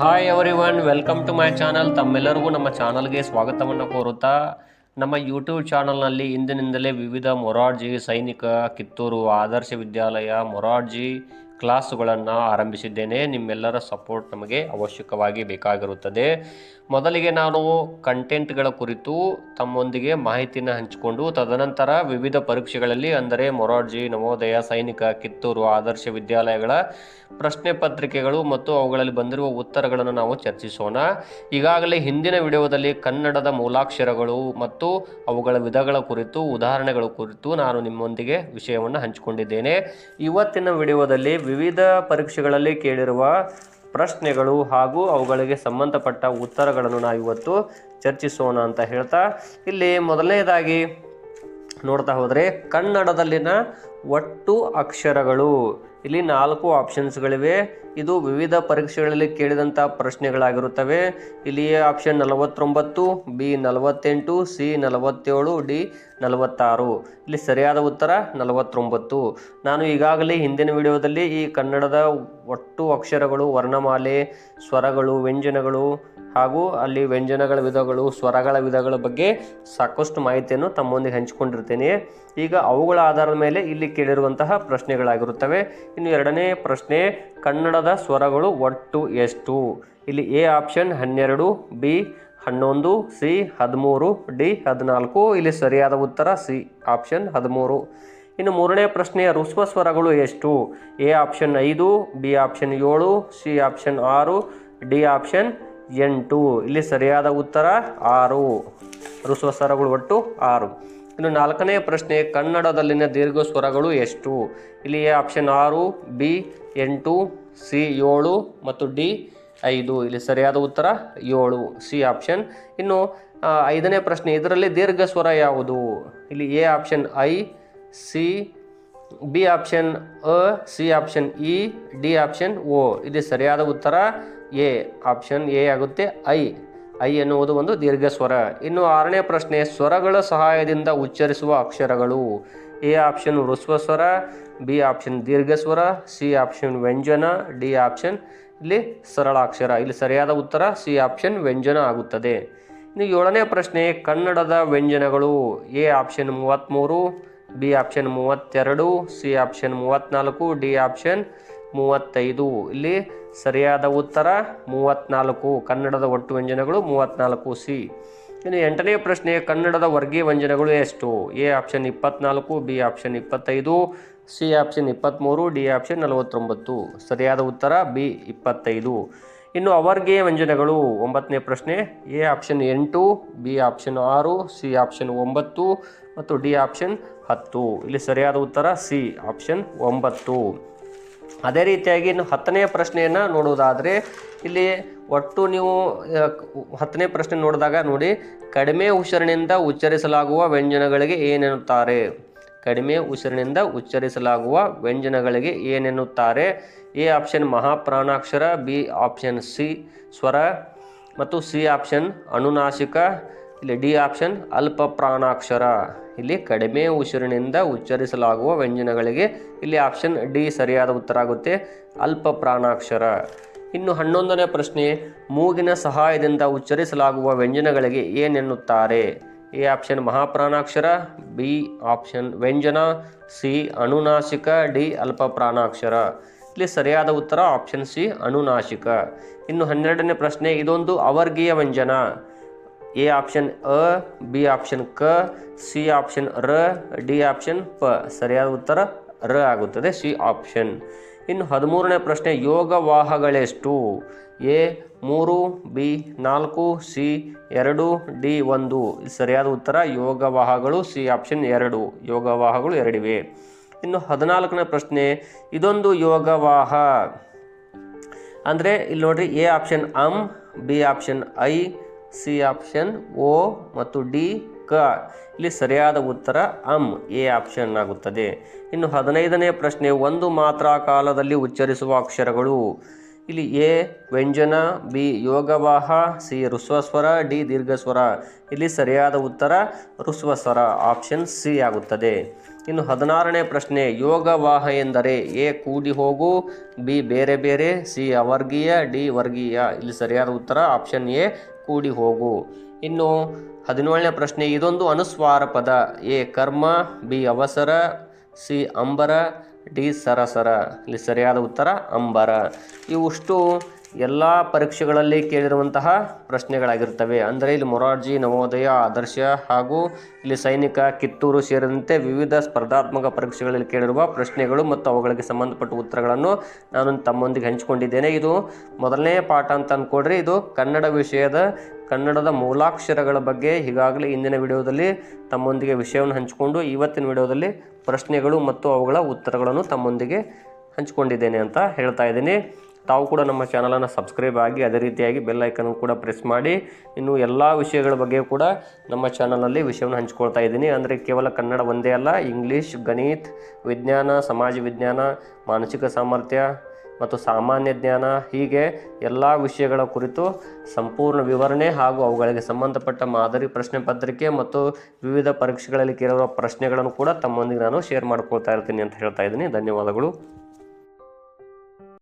Hi everyone welcome to my channel ತಮ್ಮೆಲ್ಲರಿಗೂ ನಮ್ಮ ಚಾನಲ್ಗೆ ಸ್ವಾಗತವನ್ನು ಕೋರುತ್ತಾ, ನಮ್ಮ ಯೂಟ್ಯೂಬ್ ಚಾನಲ್ನಲ್ಲಿ ಇಂದಿನಿಂದಲೇ ವಿವಿಧ ಮೊರಾರ್ಜಿ ಸೈನಿಕ ಕಿತ್ತೂರು ಆದರ್ಶ ವಿದ್ಯಾಲಯ ಮೊರಾರ್ಜಿ ಕ್ಲಾಸುಗಳನ್ನು ಆರಂಭಿಸಿದ್ದೇನೆ. ನಿಮ್ಮೆಲ್ಲರ ಸಪೋರ್ಟ್ ನಮಗೆ ಅವಶ್ಯಕವಾಗಿ ಬೇಕಾಗಿರುತ್ತದೆ. ಮೊದಲಿಗೆ ನಾನು ಕಂಟೆಂಟ್ಗಳ ಕುರಿತು ತಮ್ಮೊಂದಿಗೆ ಮಾಹಿತಿಯನ್ನು ಹಂಚಿಕೊಂಡು, ತದನಂತರ ವಿವಿಧ ಪರೀಕ್ಷೆಗಳಲ್ಲಿ ಅಂದರೆ ಮೊರಾರ್ಜಿ, ನವೋದಯ, ಸೈನಿಕ, ಕಿತ್ತೂರು, ಆದರ್ಶ ವಿದ್ಯಾಲಯಗಳ ಪ್ರಶ್ನೆ ಪತ್ರಿಕೆಗಳು ಮತ್ತು ಅವುಗಳಲ್ಲಿ ಬಂದಿರುವ ಉತ್ತರಗಳನ್ನು ನಾವು ಚರ್ಚಿಸೋಣ. ಈಗಾಗಲೇ ಹಿಂದಿನ ವಿಡಿಯೋದಲ್ಲಿ ಕನ್ನಡದ ಮೂಲಾಕ್ಷರಗಳು ಮತ್ತು ಅವುಗಳ ವಿಧಗಳ ಕುರಿತು, ಉದಾಹರಣೆಗಳ ಕುರಿತು ನಾನು ನಿಮ್ಮೊಂದಿಗೆ ವಿಷಯವನ್ನು ಹಂಚಿಕೊಂಡಿದ್ದೇನೆ. ಇವತ್ತಿನ ವಿಡಿಯೋದಲ್ಲಿ ವಿವಿಧ ಪರೀಕ್ಷೆಗಳಲ್ಲಿ ಕೇಳಿರುವ ಪ್ರಶ್ನೆಗಳು ಹಾಗೂ ಅವುಗಳಿಗೆ ಸಂಬಂಧಪಟ್ಟ ಉತ್ತರಗಳನ್ನು ನಾವು ಇವತ್ತು ಚರ್ಚಿಸೋಣ ಅಂತ ಹೇಳ್ತಾ ಇಲ್ಲಿ ಮೊದಲನೇದಾಗಿ ನೋಡ್ತಾ ಹೋದರೆ ಕನ್ನಡದಲ್ಲಿನ ಒಟ್ಟು ಅಕ್ಷರಗಳು. ಇಲ್ಲಿ ನಾಲ್ಕು ಆಪ್ಷನ್ಸ್ಗಳಿವೆ ಇದು ವಿವಿಧ ಪರೀಕ್ಷೆಗಳಲ್ಲಿ ಕೇಳಿದಂಥ ಪ್ರಶ್ನೆಗಳಾಗಿರುತ್ತವೆ. ಇಲ್ಲಿ ಆಪ್ಷನ್ ನಲವತ್ತೊಂಬತ್ತು, ಬಿ ನಲವತ್ತೆಂಟು, ಸಿ ನಲವತ್ತೇಳು, ಡಿ ನಲವತ್ತಾರು. ಇಲ್ಲಿ ಸರಿಯಾದ ಉತ್ತರ ನಲವತ್ತೊಂಬತ್ತು. ನಾನು ಈಗಾಗಲೇ ಹಿಂದಿನ ವಿಡಿಯೋದಲ್ಲಿ ಈ ಕನ್ನಡದ ಒಟ್ಟು ಅಕ್ಷರಗಳು ವರ್ಣಮಾಲೆ, ಸ್ವರಗಳು, ವ್ಯಂಜನಗಳು ಹಾಗೂ ಅಲ್ಲಿ ವ್ಯಂಜನಗಳ ವಿಧಗಳು, ಸ್ವರಗಳ ವಿಧಗಳ ಬಗ್ಗೆ ಸಾಕಷ್ಟು ಮಾಹಿತಿಯನ್ನು ತಮ್ಮೊಂದಿಗೆ ಹಂಚಿಕೊಂಡಿರ್ತೇನೆ ಈಗ ಅವುಗಳ ಆಧಾರದ ಮೇಲೆ ಇಲ್ಲಿ ಕೇಳಿರುವಂತಹ ಪ್ರಶ್ನೆಗಳಾಗಿರುತ್ತವೆ. ಇನ್ನು ಎರಡನೇ ಪ್ರಶ್ನೆ, ಕನ್ನಡದ ಸ್ವರಗಳು ಒಟ್ಟು ಎಷ್ಟು? ಇಲ್ಲಿ ಎ ಆಪ್ಷನ್ ಹನ್ನೆರಡು, ಬಿ ಹನ್ನೊಂದು, ಸಿ ಹದಿಮೂರು, ಡಿ ಹದಿನಾಲ್ಕು. ಇಲ್ಲಿ ಸರಿಯಾದ ಉತ್ತರ ಸಿ ಆಪ್ಷನ್ ಹದಿಮೂರು. ಇನ್ನು ಮೂರನೇ ಪ್ರಶ್ನೆ ಋಸ್ವ ಸ್ವರಗಳು ಎಷ್ಟು? ಎ ಆಪ್ಷನ್ ಐದು, ಬಿ ಆಪ್ಷನ್ ಏಳು, ಸಿ ಆಪ್ಷನ್ ಆರು, ಡಿ ಆಪ್ಷನ್ ಎಂಟು. ಇಲ್ಲಿ ಸರಿಯಾದ ಉತ್ತರ ಆರು. ಋಸ್ವ ಸ್ವರಗಳು ಒಟ್ಟು ಆರು. ಇನ್ನು ನಾಲ್ಕನೇ ಪ್ರಶ್ನೆ, ಕನ್ನಡದಲ್ಲಿನ ದೀರ್ಘ ಸ್ವರಗಳು ಎಷ್ಟು? ಇಲ್ಲಿ ಆಪ್ಷನ್ ಆರು, ಬಿ ಎಂಟು, ಸಿ ಏಳು ಮತ್ತು ಡಿ ಐದು. ಇಲ್ಲಿ ಸರಿಯಾದ ಉತ್ತರ ಏಳು, ಸಿ ಆಪ್ಷನ್. ಇನ್ನು ಐದನೇ ಪ್ರಶ್ನೆ, ಇದರಲ್ಲಿ ದೀರ್ಘ ಸ್ವರ ಯಾವುದು? ಇಲ್ಲಿ ಎ ಆಪ್ಷನ್ ಐ, ಸಿ, ಬಿ ಆಪ್ಷನ್ ಅ, ಸಿ ಆಪ್ಷನ್ ಇ, ಡಿ ಆಪ್ಷನ್ ಓ. ಇಲ್ಲಿ ಸರಿಯಾದ ಉತ್ತರ ಎ, ಆಪ್ಷನ್ ಎ ಆಗುತ್ತೆ ಐ. ಐ ಎನ್ನುವುದು ಒಂದು ದೀರ್ಘ ಸ್ವರ. ಇನ್ನು ಆರನೇ ಪ್ರಶ್ನೆ, ಸ್ವರಗಳ ಸಹಾಯದಿಂದ ಉಚ್ಚರಿಸುವ ಅಕ್ಷರಗಳು. ಎ ಆಪ್ಷನ್ ಹೃಸ್ವ ಸ್ವರ, ಬಿ ಆಪ್ಷನ್ ದೀರ್ಘ ಸ್ವರ, ಸಿ ಆಪ್ಷನ್ ವ್ಯಂಜನ, ಡಿ ಆಪ್ಷನ್ ಇಲ್ಲಿ ಸರಳಾಕ್ಷರ ಇಲ್ಲಿ ಸರಿಯಾದ ಉತ್ತರ, ಸಿ ಆಪ್ಷನ್ ವ್ಯಂಜನ ಆಗುತ್ತದೆ. ಇನ್ನು ಏಳನೇ ಪ್ರಶ್ನೆ, ಕನ್ನಡದ ವ್ಯಂಜನಗಳು. ಎ ಆಪ್ಷನ್ ಮೂವತ್ತ್ಮೂರು, ಬಿ ಆಪ್ಷನ್ ಮೂವತ್ತೆರಡು, ಸಿ ಆಪ್ಷನ್ ಮೂವತ್ತ್ನಾಲ್ಕು, ಡಿ ಆಪ್ಷನ್ ಮೂವತ್ತೈದು. ಇಲ್ಲಿ ಸರಿಯಾದ ಉತ್ತರ ಮೂವತ್ತ್ನಾಲ್ಕು ಕನ್ನಡದ ಒಟ್ಟು ವ್ಯಂಜನಗಳು ಮೂವತ್ತ್ನಾಲ್ಕು ಸಿ. ಇನ್ನು ಎಂಟನೇ ಪ್ರಶ್ನೆ, ಕನ್ನಡದ ವರ್ಗೀಯ ವ್ಯಂಜನಗಳು ಎಷ್ಟು? ಎ ಆಪ್ಷನ್ ಇಪ್ಪತ್ನಾಲ್ಕು, ಬಿ ಆಪ್ಷನ್ ಇಪ್ಪತ್ತೈದು, ಸಿ ಆಪ್ಷನ್ ಇಪ್ಪತ್ತ್ಮೂರು ಡಿ ಆಪ್ಷನ್ ನಲವತ್ತೊಂಬತ್ತು. ಸರಿಯಾದ ಉತ್ತರ ಬಿ ಇಪ್ಪತ್ತೈದು. ಇನ್ನು ಅವರ್ಗೀಯ ವ್ಯಂಜನಗಳು ಒಂಬತ್ತನೇ ಪ್ರಶ್ನೆ, ಎ ಆಪ್ಷನ್ ಎಂಟು, ಬಿ ಆಪ್ಷನ್ ಆರು, ಸಿ ಆಪ್ಷನ್ ಒಂಬತ್ತು ಮತ್ತು ಡಿ ಆಪ್ಷನ್ ಹತ್ತು. ಇಲ್ಲಿ ಸರಿಯಾದ ಉತ್ತರ ಸಿ ಆಪ್ಷನ್ ಒಂಬತ್ತು. ಅದೇ ರೀತಿಯಾಗಿ ಇನ್ನು ಹತ್ತನೇ ಪ್ರಶ್ನೆಯನ್ನು ನೋಡುವುದಾದರೆ, ಇಲ್ಲಿ ಒಟ್ಟು ನೀವು ಹತ್ತನೇ ಪ್ರಶ್ನೆ ನೋಡಿದಾಗ ನೋಡಿ, ಕಡಿಮೆ ಉಸಿರಿನಿಂದ ಉಚ್ಚರಿಸಲಾಗುವ ವ್ಯಂಜನಗಳಿಗೆ ಏನೆನ್ನುತ್ತಾರೆ? ಕಡಿಮೆ ಉಸಿರಿನಿಂದ ಉಚ್ಚರಿಸಲಾಗುವ ವ್ಯಂಜನಗಳಿಗೆ ಏನೆನ್ನುತ್ತಾರೆ? ಎ ಆಪ್ಷನ್ ಮಹಾಪ್ರಾಣಾಕ್ಷರ, ಬಿ ಆಪ್ಷನ್ ಸಿ ಸ್ವರ ಮತ್ತು ಸಿ ಆಪ್ಷನ್ ಅನುನಾಸಿಕ ಇಲ್ಲಿ ಡಿ ಆಪ್ಷನ್ ಅಲ್ಪ ಪ್ರಾಣಾಕ್ಷರ. ಇಲ್ಲಿ ಕಡಿಮೆ ಉಸಿರಿನಿಂದ ಉಚ್ಚರಿಸಲಾಗುವ ವ್ಯಂಜನಗಳಿಗೆ ಇಲ್ಲಿ ಆಪ್ಷನ್ ಡಿ ಸರಿಯಾದ ಉತ್ತರ ಆಗುತ್ತೆ, ಅಲ್ಪ ಪ್ರಾಣಾಕ್ಷರ. ಇನ್ನು ಹನ್ನೊಂದನೇ ಪ್ರಶ್ನೆ, ಮೂಗಿನ ಸಹಾಯದಿಂದ ಉಚ್ಚರಿಸಲಾಗುವ ವ್ಯಂಜನಗಳಿಗೆ ಏನೆನ್ನುತ್ತಾರೆ? ಎ ಆಪ್ಷನ್ ಮಹಾಪ್ರಾಣಾಕ್ಷರ, ಬಿ ಆಪ್ಷನ್ ವ್ಯಂಜನ, ಸಿ ಅನುನಾಸಿಕ ಡಿ ಅಲ್ಪ ಪ್ರಾಣಾಕ್ಷರ. ಇಲ್ಲಿ ಸರಿಯಾದ ಉತ್ತರ ಆಪ್ಷನ್ ಸಿ ಅನುನಾಸಿಕ ಇನ್ನು ಹನ್ನೆರಡನೇ ಪ್ರಶ್ನೆ, ಇದೊಂದು ಅವರ್ಗೀಯ ವ್ಯಂಜನ. ಎ ಆಪ್ಷನ್ ಅ ಬಿ ಆಪ್ಷನ್ ಕ ಸಿ ಆಪ್ಷನ್ ರ ಡಿ ಆಪ್ಷನ್ ಪ ಸರಿಯಾದ ಉತ್ತರ ರ ಆಗುತ್ತದೆ. ಸಿ ಆಪ್ಷನ್ ಇನ್ನು ಹದಿಮೂರನೇ ಪ್ರಶ್ನೆ ಯೋಗವಾಹಗಳೆಷ್ಟು ಎ ಮೂರು ಬಿ ನಾಲ್ಕು ಸಿ ಎರಡು ಡಿ ಒಂದು. ಸರಿಯಾದ ಉತ್ತರ ಯೋಗವಾಹಗಳು ಸಿ ಆಪ್ಷನ್ ಎರಡು. ಯೋಗವಾಹಗಳು ಎರಡಿವೆ. ಇನ್ನು ಹದಿನಾಲ್ಕನೇ ಪ್ರಶ್ನೆ, ಇದೊಂದು ಯೋಗವಾಹ ಅಂದರೆ ಇಲ್ಲಿ ನೋಡ್ರಿ ಎ ಆಪ್ಷನ್ ಅಮ್ ಬಿ ಆಪ್ಷನ್ ಐ ಸಿ ಆಪ್ಷನ್ ಓ ಮತ್ತು ಡಿ ಕ. ಇಲ್ಲಿ ಸರಿಯಾದ ಉತ್ತರ ಅಮ್ ಎ ಆಪ್ಷನ್ ಆಗುತ್ತದೆ. ಇನ್ನು ಹದಿನೈದನೇ ಪ್ರಶ್ನೆ, ಒಂದು ಮಾತ್ರ ಕಾಲದಲ್ಲಿ ಉಚ್ಚರಿಸುವ ಅಕ್ಷರಗಳು. ಇಲ್ಲಿ ಎ, ವ್ಯಂಜನ, ಬಿ, ಯೋಗವಾಹ, ಸಿ, ಋಸ್ವಸ್ವರ, ಡಿ, ದೀರ್ಘಸ್ವರ. ಇಲ್ಲಿ ಸರಿಯಾದ ಉತ್ತರ ಋಸ್ವಸ್ವರ ಆಪ್ಷನ್ ಸಿ ಆಗುತ್ತದೆ. ಇನ್ನು ಹದಿನಾರನೇ ಪ್ರಶ್ನೆ, ಯೋಗವಾಹ ಎಂದರೆ ಎ, ಕೂಡಿ ಹೋಗು, ಬಿ, ಬೇರೆ ಬೇರೆ, ಸಿ, ಅವರ್ಗೀಯ, ಡಿ, ವರ್ಗೀಯ. ಇಲ್ಲಿ ಸರಿಯಾದ ಉತ್ತರ ಆಪ್ಷನ್ ಎ ಕೂಡಿ ಹೋಗು. ಇನ್ನು ಹದಿನೇಳನೇ ಪ್ರಶ್ನೆ, ಇದೊಂದು ಅನುಸ್ವಾರ ಪದ. ಎ, ಕರ್ಮ, ಬಿ, ಅವಸರ, ಸಿ, ಅಂಬರ, ಡಿ, ಸರಸರ. ಇಲ್ಲಿ ಸರಿಯಾದ ಉತ್ತರ, ಅಂಬರ. ಇವುಷ್ಟು ಎಲ್ಲ ಪರೀಕ್ಷೆಗಳಲ್ಲಿ ಕೇಳಿರುವಂತಹ ಪ್ರಶ್ನೆಗಳಾಗಿರ್ತವೆ. ಅಂದರೆ ಇಲ್ಲಿ ಮೊರಾರ್ಜಿ ನವೋದಯ ಆದರ್ಶ ಹಾಗೂ ಇಲ್ಲಿ ಸೈನಿಕ ಕಿತ್ತೂರು ಸೇರಿದಂತೆ ವಿವಿಧ ಸ್ಪರ್ಧಾತ್ಮಕ ಪರೀಕ್ಷೆಗಳಲ್ಲಿ ಕೇಳಿರುವ ಪ್ರಶ್ನೆಗಳು ಮತ್ತು ಅವುಗಳಿಗೆ ಸಂಬಂಧಪಟ್ಟ ಉತ್ತರಗಳನ್ನು ನಾನು ತಮ್ಮೊಂದಿಗೆ ಹಂಚಿಕೊಂಡಿದ್ದೇನೆ. ಇದು ಮೊದಲನೇ ಪಾಠ ಅಂತ ಅಂದ್ಕೊಡ್ರಿ ಇದು ಕನ್ನಡ ವಿಷಯದ, ಕನ್ನಡದ ಮೂಲಾಕ್ಷರಗಳ ಬಗ್ಗೆ ಈಗಾಗಲೇ ಇಂದಿನ ವಿಡಿಯೋದಲ್ಲಿ ತಮ್ಮೊಂದಿಗೆ ವಿಷಯವನ್ನು ಹಂಚಿಕೊಂಡು ಇವತ್ತಿನ ವಿಡಿಯೋದಲ್ಲಿ ಪ್ರಶ್ನೆಗಳು ಮತ್ತು ಅವುಗಳ ಉತ್ತರಗಳನ್ನು ತಮ್ಮೊಂದಿಗೆ ಹಂಚಿಕೊಂಡಿದ್ದೇನೆ ಅಂತ ಹೇಳ್ತಾ ಇದ್ದೀನಿ. ತಾವು ಕೂಡ ನಮ್ಮ ಚಾನಲನ್ನು ಸಬ್ಸ್ಕ್ರೈಬ್ ಆಗಿ, ಅದೇ ರೀತಿಯಾಗಿ ಬೆಲ್ ಐಕನ್ ಕೂಡ ಪ್ರೆಸ್ ಮಾಡಿ. ಇನ್ನು ಎಲ್ಲ ವಿಷಯಗಳ ಬಗ್ಗೆ ಕೂಡ ನಮ್ಮ ಚಾನಲಲ್ಲಿ ವಿಷಯವನ್ನು ಹಂಚಿಕೊಳ್ತಾ ಇದ್ದೀನಿ. ಅಂದರೆ ಕೇವಲ ಕನ್ನಡ ಒಂದೇ ಅಲ್ಲ ಇಂಗ್ಲೀಷ್ ಗಣಿತ್, ವಿಜ್ಞಾನ, ಸಮಾಜ ವಿಜ್ಞಾನ, ಮಾನಸಿಕ ಸಾಮರ್ಥ್ಯ ಮತ್ತು ಸಾಮಾನ್ಯ ಜ್ಞಾನ, ಹೀಗೆ ಎಲ್ಲ ವಿಷಯಗಳ ಕುರಿತು ಸಂಪೂರ್ಣ ವಿವರಣೆ ಹಾಗೂ ಅವುಗಳಿಗೆ ಸಂಬಂಧಪಟ್ಟ ಮಾದರಿ ಪ್ರಶ್ನೆ ಪತ್ರಿಕೆ ಮತ್ತು ವಿವಿಧ ಪರೀಕ್ಷೆಗಳಲ್ಲಿ ಕೇಳಿರುವ ಪ್ರಶ್ನೆಗಳನ್ನು ಕೂಡ ತಮ್ಮೊಂದಿಗೆ ನಾನು ಶೇರ್ ಮಾಡ್ಕೊಳ್ತಾ ಇರ್ತೀನಿ ಅಂತ ಹೇಳ್ತಾ ಇದ್ದೀನಿ. ಧನ್ಯವಾದಗಳು.